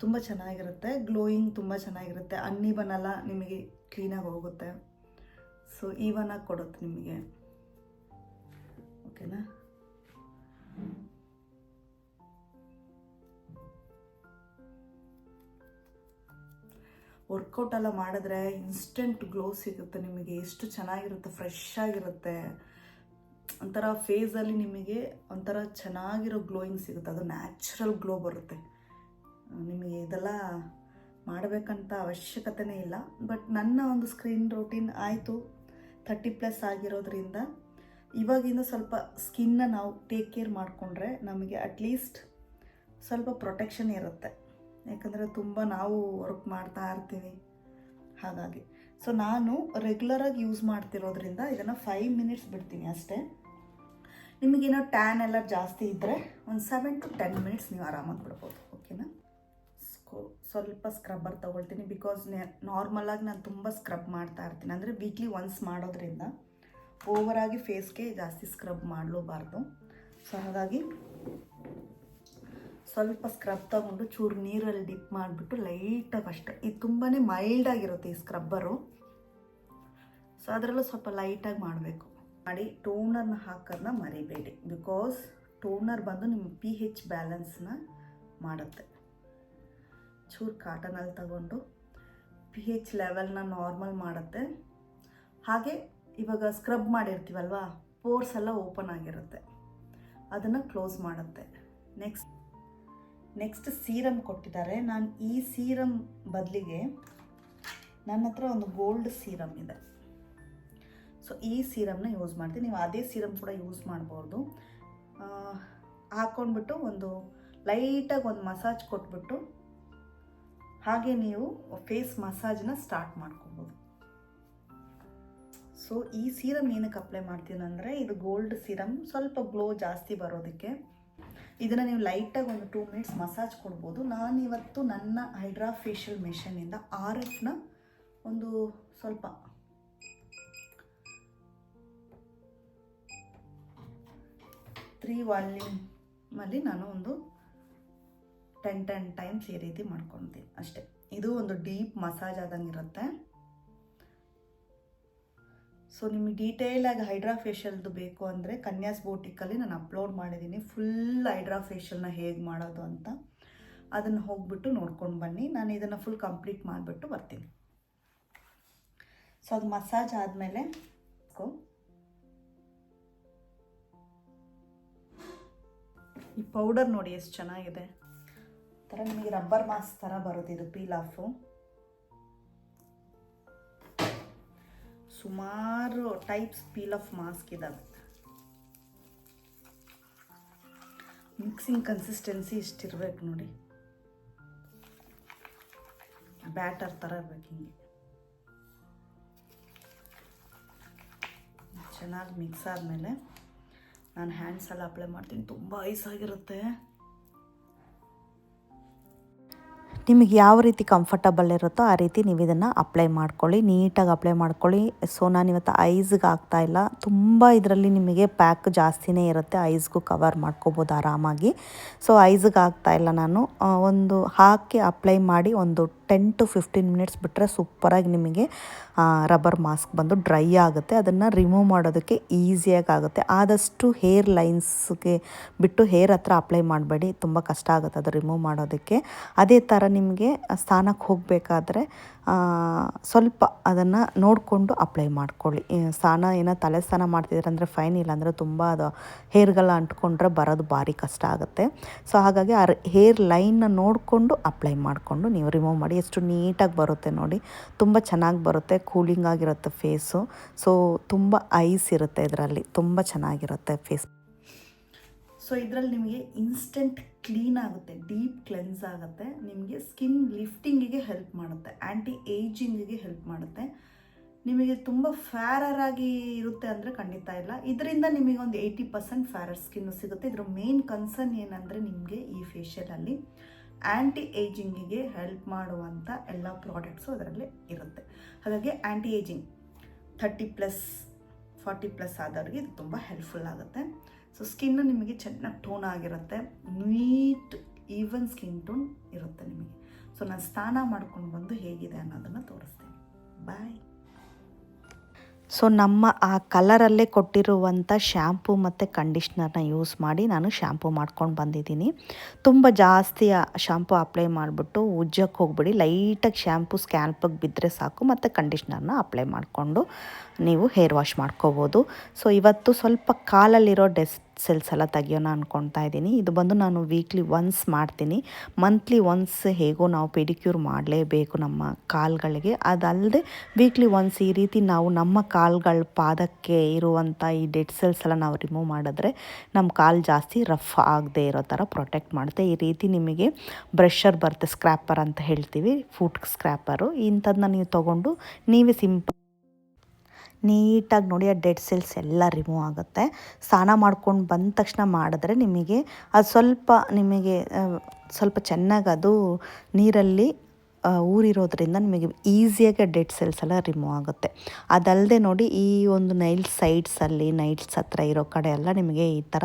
ತುಂಬ ಚೆನ್ನಾಗಿರುತ್ತೆ ಗ್ಲೋಯಿಂಗ್ ತುಂಬ ಚೆನ್ನಾಗಿರುತ್ತೆ. ಅನ್ನಿ ಎಲ್ಲ ನಿಮಗೆ ಕ್ಲೀನಾಗಿ ಹೋಗುತ್ತೆ. ಸೊ ಈವನಾಗಿ ಕೊಡುತ್ತೆ ನಿಮಗೆ. ಓಕೆನಾ ವರ್ಕೌಟ್ ಎಲ್ಲ ಮಾಡಿದ್ರೆ ಇನ್ಸ್ಟೆಂಟ್ ಗ್ಲೋ ಸಿಗುತ್ತೆ ನಿಮಗೆ, ಎಷ್ಟು ಚೆನ್ನಾಗಿರುತ್ತೆ ಫ್ರೆಶ್ ಆಗಿರುತ್ತೆ. ಒಂಥರ ಫೇಸಲ್ಲಿ ನಿಮಗೆ ಒಂಥರ ಚೆನ್ನಾಗಿರೋ ಗ್ಲೋಯಿಂಗ್ ಸಿಗುತ್ತೆ, ಅದು ನ್ಯಾಚುರಲ್ ಗ್ಲೋ ಬರುತ್ತೆ. ನಿಮಗೆ ಇದೆಲ್ಲ ಮಾಡಬೇಕಂತ ಅವಶ್ಯಕತೆನೇ ಇಲ್ಲ ಬಟ್ ನನ್ನ ಒಂದು ಸ್ಕ್ರೀನ್ ರೂಟೀನ್ ಆಯಿತು. ಥರ್ಟಿ ಪ್ಲಸ್ ಆಗಿರೋದ್ರಿಂದ ಇವಾಗಿಂದ ಸ್ವಲ್ಪ ಸ್ಕಿನ್ನ ನಾವು ಟೇಕ್ ಕೇರ್ ಮಾಡಿಕೊಂಡ್ರೆ ನಮಗೆ ಅಟ್ಲೀಸ್ಟ್ ಸ್ವಲ್ಪ ಪ್ರೊಟೆಕ್ಷನ್ ಇರುತ್ತೆ. ಯಾಕಂದರೆ ತುಂಬ ನಾವು ವರ್ಕ್ ಮಾಡ್ತಾ ಇರ್ತೀವಿ. ಹಾಗಾಗಿ. ಸೊ ನಾನು ರೆಗ್ಯುಲರಾಗಿ ಯೂಸ್ ಮಾಡ್ತಿರೋದ್ರಿಂದ ಇದನ್ನು ಫೈವ್ ಮಿನಿಟ್ಸ್ ಬಿಡ್ತೀನಿ ಅಷ್ಟೇ. ನಿಮಗೇನೋ ಟ್ಯಾನ್ ಎಲ್ಲ ಜಾಸ್ತಿ ಇದ್ದರೆ ಒಂದು ಸೆವೆನ್ ಟು ಟೆನ್ ಮಿನಿಟ್ಸ್ ನೀವು ಆರಾಮಾಗಿ ಬಿಡ್ಬೋದು. ಓಕೆನಾ ಸ್ವಲ್ಪ ಸ್ಕ್ರಬ್ಬರ್ ತೊಗೊಳ್ತೀನಿ ಬಿಕಾಸ್ ನಾರ್ಮಲಾಗಿ ನಾನು ತುಂಬ ಸ್ಕ್ರಬ್ ಮಾಡ್ತಾ ಇರ್ತೀನಿ. ಅಂದರೆ ವೀಕ್ಲಿ ಒನ್ಸ್ ಮಾಡೋದ್ರಿಂದ ಓವರಾಗಿ ಫೇಸ್ಗೆ ಜಾಸ್ತಿ ಸ್ಕ್ರಬ್ ಮಾಡಲೂಬಾರ್ದು. ಸೊ ಹಾಗಾಗಿ ಸ್ವಲ್ಪ ಸ್ಕ್ರಬ್ ತಗೊಂಡು ಚೂರು ನೀರಲ್ಲಿ ಡಿಪ್ ಮಾಡಿಬಿಟ್ಟು ಲೈಟಾಗಿ ಅಷ್ಟೆ ಇದು ತುಂಬಾ ಮೈಲ್ಡ್ ಆಗಿರುತ್ತೆ ಈ ಸ್ಕ್ರಬ್ಬರು ಸೊ ಅದರಲ್ಲೂ ಸ್ವಲ್ಪ ಲೈಟಾಗಿ ಮಾಡಬೇಕು. ಮಾಡಿ ಟೋನರ್ನ ಹಾಕೋದನ್ನ ಮರಿಬೇಡಿ. ಬಿಕಾಸ್ ಟೋನರ್ ಬಂದು ನಿಮ್ಮ ಪಿ ಹೆಚ್ ಬ್ಯಾಲೆನ್ಸ್ನ ಮಾಡುತ್ತೆ. ಚೂರು ಕಾಟನಲ್ಲಿ ತಗೊಂಡು ಪಿ ಹೆಚ್ ಲೆವೆಲ್ನ ನಾರ್ಮಲ್ ಮಾಡುತ್ತೆ. ಹಾಗೆ ಇವಾಗ ಸ್ಕ್ರಬ್ ಮಾಡಿರ್ತೀವಲ್ವಾ? ಪೋರ್ಸ್ ಎಲ್ಲ ಓಪನ್ ಆಗಿರುತ್ತೆ. ಅದನ್ನು ಕ್ಲೋಸ್ ಮಾಡುತ್ತೆ. ನೆಕ್ಸ್ಟ್ ನೆಕ್ಸ್ಟ್ ಸೀರಮ್ ಕೊಟ್ಟಿದ್ದಾರೆ. ನಾನು ಈ ಸೀರಮ್ ಬದಲಿಗೆ ನನ್ನ ಹತ್ರ ಒಂದು ಗೋಲ್ಡ್ ಸೀರಮ್ ಇದೆ. ಸೊ ಈ ಸೀರಮ್ನ ಯೂಸ್ ಮಾಡ್ತೀನಿ. ನೀವು ಅದೇ ಸೀರಮ್ ಕೂಡ ಯೂಸ್ ಮಾಡ್ಬೋದು. ಹಾಕ್ಕೊಂಡ್ಬಿಟ್ಟು ಒಂದು ಲೈಟಾಗಿ ಒಂದು ಮಸಾಜ್ ಕೊಟ್ಬಿಟ್ಟು ಹಾಗೆ ನೀವು ಫೇಸ್ ಮಸಾಜ್ನ ಸ್ಟಾರ್ಟ್ ಮಾಡ್ಕೊಬೋದು. ಸೊ ಈ ಸೀರಮ್ ಏನಕ್ಕೆ ಅಪ್ಲೈ ಮಾಡ್ತೀನಂದರೆ ಇದು ಗೋಲ್ಡ್ ಸೀರಮ್ ಸ್ವಲ್ಪ ಗ್ಲೋ ಜಾಸ್ತಿ ಬರೋದಕ್ಕೆ ಇದನ್ನು ನೀವು ಲೈಟಾಗಿ ಒಂದು ಟೂ ಮಿನಿಟ್ಸ್ ಮಸಾಜ್ ಕೊಡ್ಬೋದು. ನಾನಿವತ್ತು ನನ್ನ ಹೈಡ್ರಾ ಫೇಶಿಯಲ್ ಮೆಷಿನಿಂದ ಆರ್ ಎಫ್ನ ಒಂದು ಸ್ವಲ್ಪ ತ್ರೀ ವಾಲ್ಯೂಮಲ್ಲಿ ನಾನು ಒಂದು ಟೆನ್ ಟೆನ್ ಟೈಮ್ಸ್ ಈ ರೀತಿ ಮಾಡ್ಕೊತೀನಿ ಅಷ್ಟೇ. ಇದು ಒಂದು ಡೀಪ್ ಮಸಾಜ್ ಆದಂಗೆ ಇರುತ್ತೆ. ಸೊ ನಿಮಗೆ ಡೀಟೇಲಾಗಿ ಹೈಡ್ರಾ ಫೇಶಿಯಲ್ದು ಬೇಕು ಅಂದರೆ ಕನ್ಯಾಸ್ ಬೋಟಿಕಲ್ಲಿ ನಾನು ಅಪ್ಲೋಡ್ ಮಾಡಿದ್ದೀನಿ ಫುಲ್ ಹೈಡ್ರಾ ಫೇಶಿಯಲ್ನ ಹೇಗೆ ಮಾಡೋದು ಅಂತ ಅದನ್ನು ಹೋಗ್ಬಿಟ್ಟು ನೋಡ್ಕೊಂಡು ಬನ್ನಿ. ನಾನು ಇದನ್ನು ಫುಲ್ ಕಂಪ್ಲೀಟ್ ಮಾಡಿಬಿಟ್ಟು ಬರ್ತೀನಿ. ಸೊ ಅದು ಮಸಾಜ್ ಆದಮೇಲೆ ಈ ಪೌಡರ್ ನೋಡಿ ಎಷ್ಟು ಚೆನ್ನಾಗಿದೆ. ಥರ ನಿಮಗೆ ರಬ್ಬರ್ ಮಾಸ್ಕ್ ಥರ ಬರುತ್ತೆ ಇದು ಪೀಲ್ ಆಫು. ಸುಮಾರು ಟೈಪ್ಸ್ ಪೀಲ್ ಆಫ್ ಮಾಸ್ಕ್ ಇದ್ದಾವೆ ಮಿಕ್ಸಿಂಗ್ ಕನ್ಸಿಸ್ಟೆನ್ಸಿ ಇಷ್ಟಿರ್ಬೇಕು ನೋಡಿ. ಬ್ಯಾಟರ್ ಥರ ಇರ್ಬೇಕು ಹಿಂಗೆ. ಚೆನ್ನಾಗಿ ಮಿಕ್ಸ್ ಆದಮೇಲೆ ನಾನು ಹ್ಯಾಂಡ್ಸಲ್ಲಿ ಅಪ್ಲೈ ಮಾಡ್ತೀನಿ. ತುಂಬ ಐಸ್ ಆಗಿರುತ್ತೆ. ನಿಮಗೆ ಯಾವ ರೀತಿ ಕಂಫರ್ಟಬಲ್ ಇರುತ್ತೋ ಆ ರೀತಿ ನೀವು ಇದನ್ನು ಅಪ್ಲೈ ಮಾಡ್ಕೊಳ್ಳಿ. ನೀಟಾಗಿ ಅಪ್ಲೈ ಮಾಡ್ಕೊಳ್ಳಿ. ಸೊ ನಾನು ಇವತ್ತು ಐಸ್ಗೆ ಆಗ್ತಾ ಇಲ್ಲ. ತುಂಬ ಇದರಲ್ಲಿ ನಿಮಗೆ ಪ್ಯಾಕ್ ಜಾಸ್ತಿನೇ ಇರುತ್ತೆ. ಐಸ್ಗೂ ಕವರ್ ಮಾಡ್ಕೋಬೋದು ಆರಾಮಾಗಿ. ಸೊ ಐಸ್ಗೆ ಆಗ್ತಾ ಇಲ್ಲ ನಾನು. ಒಂದು ಹಾಕಿ ಅಪ್ಲೈ ಮಾಡಿ ಒಂದು ಟೆನ್ ಟು ಫಿಫ್ಟೀನ್ ಮಿನಿಟ್ಸ್ ಬಿಟ್ಟರೆ ಸೂಪರಾಗಿ ನಿಮಗೆ ರಬ್ಬರ್ ಮಾಸ್ಕ್ ಬಂದು ಡ್ರೈ ಆಗುತ್ತೆ. ಅದನ್ನು ರಿಮೂವ್ ಮಾಡೋದಕ್ಕೆ ಈಸಿಯಾಗಿ ಆಗುತ್ತೆ. ಆದಷ್ಟು ಹೇರ್ ಲೈನ್ಸ್ಗೆ ಬಿಟ್ಟು ಹೇರ್ ಹತ್ರ ಅಪ್ಲೈ ಮಾಡಬೇಡಿ. ತುಂಬ ಕಷ್ಟ ಆಗುತ್ತೆ ಅದು ರಿಮೂವ್ ಮಾಡೋದಕ್ಕೆ. ಅದೇ ಥರ ನಿಮಗೆ ಸ್ಥಾನಕ್ಕೆ ಹೋಗಬೇಕಾದ್ರೆ ಸ್ವಲ್ಪ ಅದನ್ನು ನೋಡಿಕೊಂಡು ಅಪ್ಲೈ ಮಾಡ್ಕೊಳ್ಳಿ. ಸ್ಥಾನ ಏನೋ ತಲೆ ಸ್ನಾನ ಮಾಡ್ತಿದ್ರೆ ಅಂದರೆ ಫೈನ್ ಇಲ್ಲ ಅಂದರೆ ತುಂಬ ಅದು ಹೇರ್ಗಳ ಅಂಟ್ಕೊಂಡ್ರೆ ಬರೋದು ಭಾರಿ ಕಷ್ಟ ಆಗುತ್ತೆ. ಸೊ, ಹಾಗಾಗಿ ಆ ಹೇರ್ ಲೈನ್ನ ನೋಡಿಕೊಂಡು ಅಪ್ಲೈ ಮಾಡಿಕೊಂಡು ನೀವು ರಿಮೂವ್ ಮಾಡಿ. ಎಷ್ಟು ನೀಟಾಗಿ ಬರುತ್ತೆ ನೋಡಿ. ತುಂಬ ಚೆನ್ನಾಗಿ ಬರುತ್ತೆ, ಕೂಲಿಂಗ್ ಆಗಿರುತ್ತೆ ಫೇಸು. ಸೊ, ತುಂಬ ಐಸ್ ಇರುತ್ತೆ ಇದರಲ್ಲಿ. ತುಂಬ ಚೆನ್ನಾಗಿರುತ್ತೆ ಫೇಸ್. ಸೊ ಇದರಲ್ಲಿ ನಿಮಗೆ ಇನ್ಸ್ಟೆಂಟ್ ಕ್ಲೀನ್ ಆಗುತ್ತೆ ಡೀಪ್ ಕ್ಲೆನ್ಸ್ ಆಗುತ್ತೆ, ನಿಮಗೆ ಸ್ಕಿನ್ ಲಿಫ್ಟಿಂಗಿಗೆ ಹೆಲ್ಪ್ ಮಾಡುತ್ತೆ ಆ್ಯಂಟಿ ಏಜಿಂಗಿಗೆ ಹೆಲ್ಪ್ ಮಾಡುತ್ತೆ. ನಿಮಗೆ ತುಂಬ ಫ್ಯಾರರ್ ಆಗಿ ಇರುತ್ತೆ ಅಂದರೆ ಖಂಡಿತ ಇಲ್ಲ. ಇದರಿಂದ ನಿಮಗೆ ಒಂದು ಏಯ್ಟಿ ಪರ್ಸೆಂಟ್ ಫ್ಯಾರರ್ ಸ್ಕಿನ್ನು ಸಿಗುತ್ತೆ. ಇದ್ರ ಮೇನ್ ಕನ್ಸರ್ನ್ ಏನಂದರೆ ನಿಮಗೆ ಈ ಫೇಶಿಯಲಲ್ಲಿ ಆ್ಯಂಟಿ ಏಜಿಂಗಿಗೆ ಹೆಲ್ಪ್ ಮಾಡುವಂಥ ಎಲ್ಲ ಪ್ರಾಡಕ್ಟ್ಸು ಅದರಲ್ಲಿ ಇರುತ್ತೆ. ಹಾಗಾಗಿ anti ageing thirty plus forty plus ಆದವ್ರಿಗೆ ಇದು ತುಂಬ ಹೆಲ್ಪ್ಫುಲ್ ಆಗುತ್ತೆ. ಸೊ ಸ್ಕಿನ್ನು ನಿಮಗೆ ಚೆನ್ನಾಗಿ ಟೋನ್ ಆಗಿರುತ್ತೆ. ನೀಟ್ ಈವನ್ ಸ್ಕಿನ್ ಟೋನ್ ಇರುತ್ತೆ ನಿಮಗೆ. ಸೊ ನಾನು ಸ್ನಾನ ಮಾಡ್ಕೊಂಡು ಬಂದು ಹೇಗಿದೆ ಅನ್ನೋದನ್ನು ತೋರಿಸ್ತೀನಿ. ಬಾಯ್ ಸೊ ನಮ್ಮ ಆ ಕಲರಲ್ಲೇ ಕೊಟ್ಟಿರುವಂಥ ಶ್ಯಾಂಪು ಮತ್ತು ಕಂಡೀಷ್ನರ್ನ ಯೂಸ್ ಮಾಡಿ ನಾನು ಶ್ಯಾಂಪು ಮಾಡ್ಕೊಂಡು ಬಂದಿದ್ದೀನಿ. ತುಂಬ ಜಾಸ್ತಿ ಶ್ಯಾಂಪು ಅಪ್ಲೈ ಮಾಡಿಬಿಟ್ಟು ಉಜ್ಜಕ್ಕೆ ಹೋಗ್ಬಿಡಿ. ಲೈಟಾಗಿ ಶ್ಯಾಂಪು ಸ್ಕ್ಯಾಲ್ಪಿಗೆ ಬಿದ್ದರೆ ಸಾಕು, ಮತ್ತು ಕಂಡೀಷ್ನರ್ನ ಅಪ್ಲೈ ಮಾಡಿಕೊಂಡು ನೀವು ಹೇರ್ ವಾಶ್ ಮಾಡ್ಕೋಬೋದು. ಸೊ ಇವತ್ತು ಸ್ವಲ್ಪ ಕಾಲಲ್ಲಿರೋ ಡೆಸ್ಟ್ ಸೆಲ್ಸ್ ಎಲ್ಲ ತೆಗೆಯೋಣ ಅಂದ್ಕೊಳ್ತಾ ಇದ್ದೀನಿ. ಇದು ಬಂದು ನಾನು ವೀಕ್ಲಿ ಒನ್ಸ್ ಮಾಡ್ತೀನಿ. ಮಂತ್ಲಿ ಒನ್ಸ್ ಹೇಗೋ ನಾವು ಪೆಡಿಕ್ಯೂರ್ ಮಾಡಲೇಬೇಕು ನಮ್ಮ ಕಾಲುಗಳಿಗೆ. ಅದಲ್ಲದೆ ವೀಕ್ಲಿ ಒನ್ಸ್ ಈ ರೀತಿ ನಾವು ನಮ್ಮ ಕಾಲುಗಳ ಪಾದಕ್ಕೆ ಇರುವಂಥ ಈ ಡೆಡ್ ಸೆಲ್ಸ್ ಎಲ್ಲ ನಾವು ರಿಮೂವ್ ಮಾಡಿದ್ರೆ ನಮ್ಮ ಕಾಲು ಜಾಸ್ತಿ ರಫ್ ಆಗದೆ ಇರೋ ಥರ ಪ್ರೊಟೆಕ್ಟ್ ಮಾಡುತ್ತೆ. ಈ ರೀತಿ ನಿಮಗೆ ಬ್ರಷರ್ ಬರುತ್ತೆ ಸ್ಕ್ರ್ಯಾಪರ್ ಅಂತ ಹೇಳ್ತೀವಿ ಫುಟ್ ಸ್ಕ್ರ್ಯಾಪರು ಇಂಥದ್ದನ್ನ ನೀವು ತೊಗೊಂಡು ನೀವೇ ಸಿಂಪಲ್ ನೀಟಾಗಿ ನೋಡಿ ಆ ಡೆಡ್ ಸೆಲ್ಸ್ ಎಲ್ಲ ರಿಮೂವ್ ಆಗುತ್ತೆ. ಸ್ನಾನ ಮಾಡ್ಕೊಂಡು ಬಂದ ತಕ್ಷಣ ಮಾಡಿದ್ರೆ ನಿಮಗೆ ಅದು ಸ್ವಲ್ಪ ನಿಮಗೆ ಸ್ವಲ್ಪ ಚೆನ್ನಾಗಿ ಅದು ನೀರಲ್ಲಿ ಊರಿರೋದ್ರಿಂದ ನಿಮಗೆ ಈಸಿಯಾಗಿ ಡೆಡ್ ಸೆಲ್ಸ್ ಎಲ್ಲ ರಿಮೂವ್ ಆಗುತ್ತೆ. ಅದಲ್ಲದೆ ನೋಡಿ ಈ ಒಂದು ನೈಲ್ ಸೈಡ್ಸಲ್ಲಿ ನೈಟ್ಸ್ ಹತ್ರ ಇರೋ ಕಡೆ ಎಲ್ಲ ನಿಮಗೆ ಈ ಥರ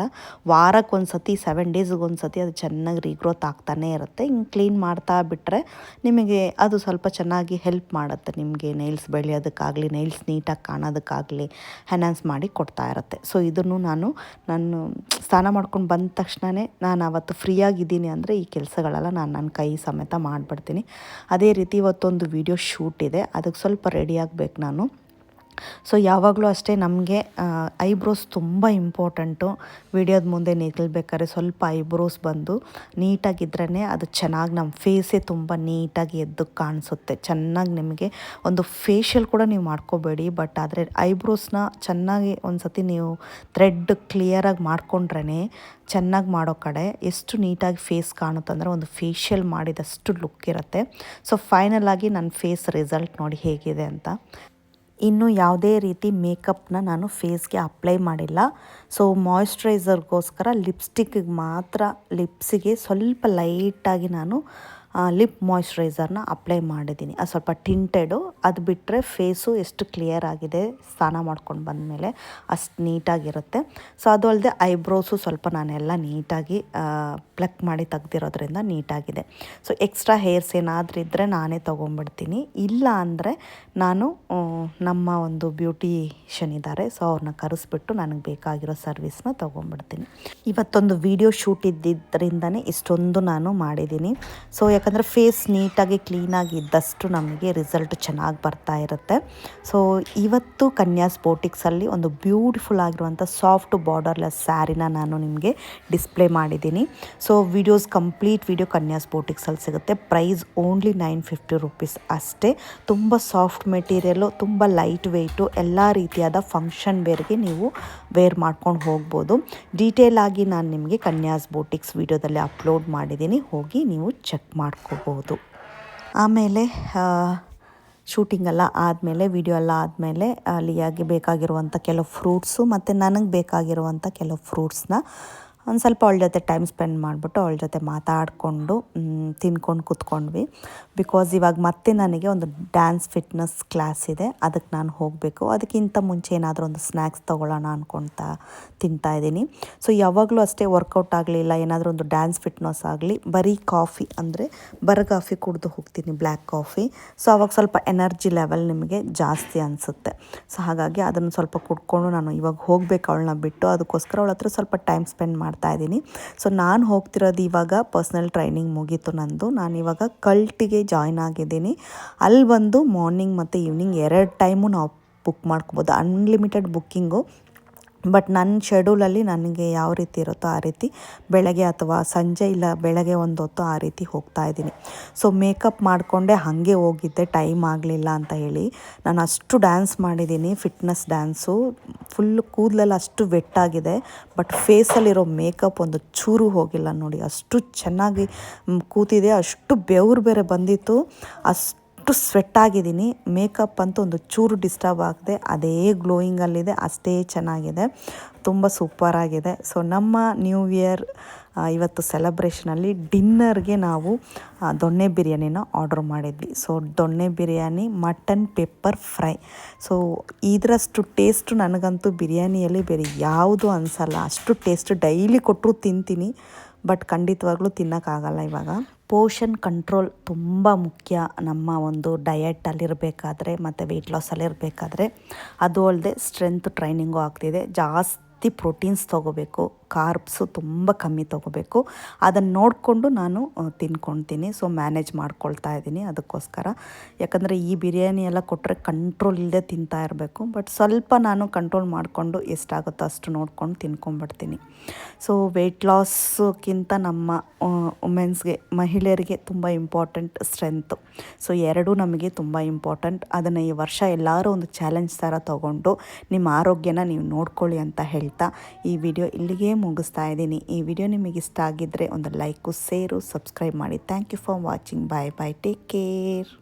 ವಾರಕ್ಕೆ ಒಂದು ಸತಿ ಸೆವೆನ್ ಡೇಸ್ಗೊಂದು ಸತಿ ಅದು ಚೆನ್ನಾಗಿ ರೀಗ್ರೋತ್ ಆಗ್ತಾನೇ ಇರುತ್ತೆ. ಹಿಂಗೆ ಕ್ಲೀನ್ ಮಾಡ್ತಾ ಬಿಟ್ಟರೆ ನಿಮಗೆ ಅದು ಸ್ವಲ್ಪ ಚೆನ್ನಾಗಿ ಹೆಲ್ಪ್ ಮಾಡುತ್ತೆ. ನಿಮಗೆ ನೈಲ್ಸ್ ಬೆಳೆಯೋದಕ್ಕಾಗಲಿ, ನೈಲ್ಸ್ ನೀಟಾಗಿ ಕಾಣೋದಕ್ಕಾಗಲಿ ಹೆನಾನ್ಸ್ ಮಾಡಿ ಕೊಡ್ತಾ ಇರುತ್ತೆ. ಸೊ, ಇದನ್ನು ನಾನು ನಾನು ಸ್ನಾನ ಮಾಡ್ಕೊಂಡು ಬಂದ ತಕ್ಷಣವೇ ನಾನು ಅವತ್ತು ಫ್ರೀಯಾಗಿದ್ದೀನಿ ಅಂದರೆ ಈ ಕೆಲಸಗಳೆಲ್ಲ ನಾನು ನನ್ನ ಕೈ ಸಮೇತ ಮಾಡಿಬಿಡ್ತೀನಿ. ಅದೇ ರೀತಿ ಇವತ್ತೊಂದು ವಿಡಿಯೋ ಶೂಟ್ ಇದೆ. ಅದಕ್ಕೆ ಸ್ವಲ್ಪ ರೆಡಿ ಆಗಬೇಕು ನಾನು. ಸೊ ಯಾವಾಗಲೂ ಅಷ್ಟೇ ನಮಗೆ ಐಬ್ರೋಸ್ ತುಂಬ ಇಂಪಾರ್ಟೆಂಟು ವಿಡಿಯೋದ ಮುಂದೆ ನಿಲ್ಬೇಕಾದ್ರೆ ಸ್ವಲ್ಪ ಐಬ್ರೋಸ್ ಬಂದು ನೀಟಾಗಿದ್ರೇ ಅದು ಚೆನ್ನಾಗಿ ನಮ್ಮ ಫೇಸೇ ತುಂಬ ನೀಟಾಗಿ ಎದ್ದು ಕಾಣಿಸುತ್ತೆ. ಚೆನ್ನಾಗಿ ನಿಮಗೆ ಒಂದು ಫೇಶಿಯಲ್ ಕೂಡ ನೀವು ಮಾಡ್ಕೋಬೇಡಿ ಬಟ್ ಆದರೆ ಐಬ್ರೋಸ್ನ ಚೆನ್ನಾಗಿ ಒಂದು ಸತಿ ನೀವು ಥ್ರೆಡ್ ಕ್ಲಿಯರಾಗಿ ಮಾಡ್ಕೊಂಡ್ರೇ ಚೆನ್ನಾಗಿ ಮಾಡೋ ಕಡೆ ಎಷ್ಟು ನೀಟಾಗಿ ಫೇಸ್ ಕಾಣುತ್ತಂದರೆ ಒಂದು ಫೇಶಿಯಲ್ ಮಾಡಿದಷ್ಟು ಲುಕ್ ಇರುತ್ತೆ. ಸೊ ಫೈನಲ್ ಆಗಿ ನನ್ನ ಫೇಸ್ ರಿಸಲ್ಟ್ ನೋಡಿ ಹೇಗಿದೆ ಅಂತ. ಇನ್ನು ಯಾವುದೇ ರೀತಿ ಮೇಕಪ್ನ ನಾನು ಫೇಸ್ಗೆ ಅಪ್ಲೈ ಮಾಡಿಲ್ಲ. ಸೊ ಮಾಯಿಶ್ಚರೈಸರ್ಗೋಸ್ಕರ ಲಿಪ್ಸ್ಟಿಕ್ಕಿಗೆ ಮಾತ್ರ ಲಿಪ್ಸಿಗೆ ಸ್ವಲ್ಪ ಲೈಟಾಗಿ ನಾನು ಲಿಪ್ ಮಾಯ್ಶ್ಚರೈಸರ್ನ ಅಪ್ಲೈ ಮಾಡಿದ್ದೀನಿ. ಅದು ಸ್ವಲ್ಪ ಟಿಂಟೆಡು, ಅದು ಬಿಟ್ಟರೆ ಫೇಸು ಎಷ್ಟು ಕ್ಲಿಯರ್ ಆಗಿದೆ ಸ್ನಾನ ಮಾಡ್ಕೊಂಡು ಬಂದಮೇಲೆ ಅಷ್ಟು ನೀಟಾಗಿರುತ್ತೆ. ಸೊ, ಅದು ಅಲ್ಲದೆ ಐಬ್ರೋಸು ಸ್ವಲ್ಪ ನಾನೆಲ್ಲ ನೀಟಾಗಿ ಪ್ಲಕ್ ಮಾಡಿ ತೆಗ್ದಿರೋದ್ರಿಂದ ನೀಟಾಗಿದೆ. ಸೊ, ಎಕ್ಸ್ಟ್ರಾ ಹೇರ್ಸ್ ಏನಾದರೂ ಇದ್ದರೆ ನಾನೇ ತೊಗೊಂಬಿಡ್ತೀನಿ ಇಲ್ಲ ಅಂದರೆ ನಾನು ನಮ್ಮ ಒಂದು ಬ್ಯೂಟಿಷನ್ ಇದ್ದಾರೆ, ಸೊ ಅವ್ರನ್ನ ಕರೆಸ್ಬಿಟ್ಟು ನನಗೆ ಬೇಕಾಗಿರೋ ಸರ್ವಿಸ್ನ ತೊಗೊಂಬಿಡ್ತೀನಿ ಇವತ್ತೊಂದು ವಿಡಿಯೋ ಶೂಟ್ ಇದ್ದಿದ್ದರಿಂದನೇ ಇಷ್ಟೊಂದು ನಾನು ಮಾಡಿದ್ದೀನಿ. ಸೊ ಯಾಕೆ ಯಾಕಂದರೆ ಫೇಸ್ ನೀಟಾಗಿ ಕ್ಲೀನಾಗಿ ಇದ್ದಷ್ಟು ನಮಗೆ ರಿಸಲ್ಟ್ ಚೆನ್ನಾಗಿ ಬರ್ತಾ ಇರುತ್ತೆ. ಸೊ ಇವತ್ತು ಕನ್ಯಾ ಸ್ಪೋಟಿಕ್ಸಲ್ಲಿ ಒಂದು ಬ್ಯೂಟಿಫುಲ್ ಆಗಿರುವಂಥ ಸಾಫ್ಟ್ ಬಾರ್ಡರ್ಲೆಸ್ ಸ್ಯಾರಿನ ನಾನು ನಿಮಗೆ ಡಿಸ್ಪ್ಲೇ ಮಾಡಿದ್ದೀನಿ. ಸೊ ವಿಡಿಯೋಸ್ ಕಂಪ್ಲೀಟ್ ವಿಡಿಯೋ ಕನ್ಯಾ ಸ್ಪೋಟಿಕ್ಸಲ್ಲಿ ಸಿಗುತ್ತೆ. Price only nine fifty rupees ಅಷ್ಟೇ. ತುಂಬ ಸಾಫ್ಟ್ ಮೆಟೀರಿಯಲು ತುಂಬ ಲೈಟ್ ವೆಯ್ಟು ಎಲ್ಲ ರೀತಿಯಾದ ಫಂಕ್ಷನ್ ವೇರ್ಗೆ ನೀವು ವೇರ್ ಮಾಡ್ಕೊಂಡು ಹೋಗ್ಬೋದು. ಡೀಟೇಲ್ ಆಗಿ ನಾನು ನಿಮಗೆ ಕನ್ಯಾಸ್ ಬೋಟಿಕ್ಸ್ ವಿಡಿಯೋದಲ್ಲಿ ಅಪ್ಲೋಡ್ ಮಾಡಿದ್ದೀನಿ. ಹೋಗಿ ನೀವು ಚೆಕ್ ಮಾಡ್ಕೋಬೋದು. ಆಮೇಲೆ ಶೂಟಿಂಗ್ ಎಲ್ಲ ಆದಮೇಲೆ ವಿಡಿಯೋ ಎಲ್ಲ ಆದಮೇಲೆ, ಅಲ್ಲಿಯಾಗಿ ಬೇಕಾಗಿರುವಂಥ ಕೆಲವು ಫ್ರೂಟ್ಸು ಮತ್ತು ನನಗೆ ಬೇಕಾಗಿರುವಂಥ ಕೆಲವು ಫ್ರೂಟ್ಸ್ನ ಒಂದು ಸ್ವಲ್ಪ ಅವಳ ಜೊತೆ ಟೈಮ್ ಸ್ಪೆಂಡ್ ಮಾಡಿಬಿಟ್ಟು ಅವಳ ಜೊತೆ ಮಾತಾಡಿಕೊಂಡು ತಿನ್ಕೊಂಡು ಕೂತ್ಕೊಂಡ್ವಿ. ಬಿಕಾಸ್ ಇವಾಗ ಮತ್ತೆ ನನಗೆ ಒಂದು ಡ್ಯಾನ್ಸ್ ಫಿಟ್ನೆಸ್ ಕ್ಲಾಸ್ ಇದೆ. ಅದಕ್ಕೆ ನಾನು ಹೋಗಬೇಕು. ಅದಕ್ಕಿಂತ ಮುಂಚೆ ಏನಾದರೂ ಒಂದು ಸ್ನ್ಯಾಕ್ಸ್ ತೊಗೊಳ್ಳೋಣ ಅಂದ್ಕೊಳ್ತಾ ತಿಂತಾ ಇದ್ದೀನಿ. ಸೊ ಯಾವಾಗಲೂ ಅಷ್ಟೇ ವರ್ಕೌಟ್ ಆಗಲಿಲ್ಲ. ಏನಾದರೂ ಒಂದು ಡ್ಯಾನ್ಸ್ ಫಿಟ್ನೆಸ್ ಆಗಲಿ. ಬರೀ ಕಾಫಿ ಅಂದರೆ ಬರ ಕಾಫಿ ಕುಡಿದು ಹೋಗ್ತೀನಿ ಬ್ಲ್ಯಾಕ್ ಕಾಫಿ ಸೊ ಅವಾಗ ಸ್ವಲ್ಪ ಎನರ್ಜಿ ಲೆವೆಲ್ ನಿಮಗೆ ಜಾಸ್ತಿ ಅನಿಸುತ್ತೆ. ಸೊ ಹಾಗಾಗಿ ಅದನ್ನು ಸ್ವಲ್ಪ ಕುಡ್ಕೊಂಡು ನಾನು ಇವಾಗ ಹೋಗಬೇಕು ಅವಳನ್ನ ಬಿಟ್ಟು. ಅದಕ್ಕೋಸ್ಕರ ಅವಳ ಸ್ವಲ್ಪ ಟೈಮ್ ಸ್ಪೆಂಡ್ ಮಾಡಿ ಮಾಡ್ತಾ ಇದ್ದೀನಿ. ಸೊ ನಾನು ಹೋಗ್ತಿರೋದು ಇವಾಗ ಪರ್ಸ್ನಲ್ ಟ್ರೈನಿಂಗ್ ಮುಗೀತು ನಂದು. ನಾನು ಇವಾಗ ಕಲ್ಟಿಗೆ ಜಾಯ್ನ್ ಆಗಿದ್ದೀನಿ. ಅಲ್ಲಿ ಬಂದು ಮಾರ್ನಿಂಗ್ ಮತ್ತು ಈವ್ನಿಂಗ್ ಎರಡು ಟೈಮು ನಾವು ಬುಕ್ ಮಾಡ್ಕೋಬೋದು. ಅನ್ಲಿಮಿಟೆಡ್ ಬುಕ್ಕಿಂಗು ಬಟ್ ನನ್ನ ಶೆಡ್ಯೂಲಲ್ಲಿ ನನಗೆ ಯಾವ ರೀತಿ ಇರುತ್ತೋ ಆ ರೀತಿ ಬೆಳಗ್ಗೆ ಅಥವಾ ಸಂಜೆ ಇಲ್ಲ, ಬೆಳಗ್ಗೆ ಒಂದು ಹೊತ್ತು ಆ ರೀತಿ ಹೋಗ್ತಾ ಇದ್ದೀನಿ. ಸೊ ಮೇಕಪ್ ಮಾಡಿಕೊಂಡೆ ಹಾಗೆ ಹೋಗಿದ್ದೆ ಟೈಮ್ ಆಗಲಿಲ್ಲ ಅಂತ ಹೇಳಿ. ನಾನು ಅಷ್ಟು ಡ್ಯಾನ್ಸ್ ಮಾಡಿದ್ದೀನಿ ಫಿಟ್ನೆಸ್ ಡ್ಯಾನ್ಸು ಫುಲ್ ಕೂದಲೆಲ್ಲ ಅಷ್ಟು ವೆಟ್ಟಾಗಿದೆ ಬಟ್ ಫೇಸಲ್ಲಿರೋ ಮೇಕಪ್ ಒಂದು ಚೂರು ಹೋಗಿಲ್ಲ ನೋಡಿ. ಅಷ್ಟು ಚೆನ್ನಾಗಿ ಕೂತಿದೆ, ಅಷ್ಟು ಬೆವರು ಬೇರೆ ಬಂದಿತ್ತು. ಅಷ್ಟು ಅಷ್ಟು ಸ್ವೆಟ್ ಆಗಿದ್ದೀನಿ. ಮೇಕಪ್ ಅಂತೂ ಒಂದು ಚೂರು ಡಿಸ್ಟರ್ಬ್ ಆಗದೆ. ಅದೇ ಗ್ಲೋಯಿಂಗಲ್ಲಿದೆ ಅಷ್ಟೇ ಚೆನ್ನಾಗಿದೆ. ತುಂಬ ಸೂಪರಾಗಿದೆ ಸೊ ನಮ್ಮ ನ್ಯೂ ಇಯರ್ ಇವತ್ತು ಸೆಲೆಬ್ರೇಷನಲ್ಲಿ ಡಿನ್ನರ್ಗೆ ನಾವು ದೊಣ್ಣೆ ಬಿರಿಯಾನಿನ ಆರ್ಡ್ರ್ ಮಾಡಿದ್ವಿ. So donne biryani mutton pepper fry so ಇದರಷ್ಟು taste ನನಗಂತೂ ಬಿರಿಯಾನಿಯಲ್ಲಿ ಬೇರೆ ಯಾವುದು ಅನಿಸಲ್ಲ. ಅಷ್ಟು ಟೇಸ್ಟ್ ಡೈಲಿ ಕೊಟ್ಟರು ತಿಂತೀನಿ. ಬಟ್ ಖಂಡಿತವಾಗ್ಲೂ ತಿನ್ನೋಕ್ಕಾಗಲ್ಲ ಇವಾಗ. ಪೋಷನ್ ಕಂಟ್ರೋಲ್ ತುಂಬ ಮುಖ್ಯ ನಮ್ಮ ಒಂದು ಡಯಟಲ್ಲಿರಬೇಕಾದ್ರೆ, ಮತ್ತು ವೆಯ್ಟ್ ಲಾಸಲ್ಲಿರಬೇಕಾದ್ರೆ ಅದು ಅಲ್ಲದೆ ಸ್ಟ್ರೆಂತ್ ಟ್ರೈನಿಂಗು ಆಗ್ತಿದೆ. ಜಾಸ್ತಿ ಪ್ರೋಟೀನ್ಸ್ ತೊಗೋಬೇಕು. ಕಾರ್ಬ್ಸು ತುಂಬ ಕಮ್ಮಿ ತೊಗೋಬೇಕು. ಅದನ್ನು ನೋಡಿಕೊಂಡು ನಾನು ತಿನ್ಕೊಳ್ತೀನಿ ಸೊ ಮ್ಯಾನೇಜ್ ಮಾಡ್ಕೊಳ್ತಾ ಇದ್ದೀನಿ ಅದಕ್ಕೋಸ್ಕರ. ಯಾಕಂದರೆ ಈ ಬಿರಿಯಾನಿ ಎಲ್ಲ ಕೊಟ್ಟರೆ ಕಂಟ್ರೋಲ್ ಇಲ್ಲದೆ ತಿಂತಾ ಇರಬೇಕು. ಬಟ್ ಸ್ವಲ್ಪ ನಾನು ಕಂಟ್ರೋಲ್ ಮಾಡಿಕೊಂಡು ಎಷ್ಟಾಗುತ್ತೋ ಅಷ್ಟು ನೋಡ್ಕೊಂಡು ತಿನ್ಕೊಂಬಿಡ್ತೀನಿ ಸೊ ವೆಯ್ಟ್ ಲಾಸ್ಗಿಂತ ನಮ್ಮ ವುಮೆನ್ಸ್ಗೆ ಮಹಿಳೆಯರಿಗೆ ತುಂಬ ಇಂಪಾರ್ಟೆಂಟ್ ಸ್ಟ್ರೆಂತು ಸೊ ಎರಡೂ ನಮಗೆ ತುಂಬ ಇಂಪಾರ್ಟೆಂಟ್ ಅದನ್ನು ಈ ವರ್ಷ ಎಲ್ಲರೂ ಒಂದು ಚಾಲೆಂಜ್ ಥರ ತೊಗೊಂಡು ನಿಮ್ಮ ಆರೋಗ್ಯನ ನೀವು ನೋಡ್ಕೊಳ್ಳಿ ಅಂತ ಹೇಳ್ತಾ ಈ ವಿಡಿಯೋ ಇಲ್ಲಿಗೆ ಮುಗಿಸ್ತಾ ಇದ್ದೀನಿ ಈ ವಿಡಿಯೋ ನಿಮಗೆ ಇಷ್ಟ ಆಗಿದ್ದರೆ ಒಂದು ಲೈಕು ಸೇರು ಸಬ್ಸ್ಕ್ರೈಬ್ ಮಾಡಿ. Thank you for watching. Bye bye. Take care.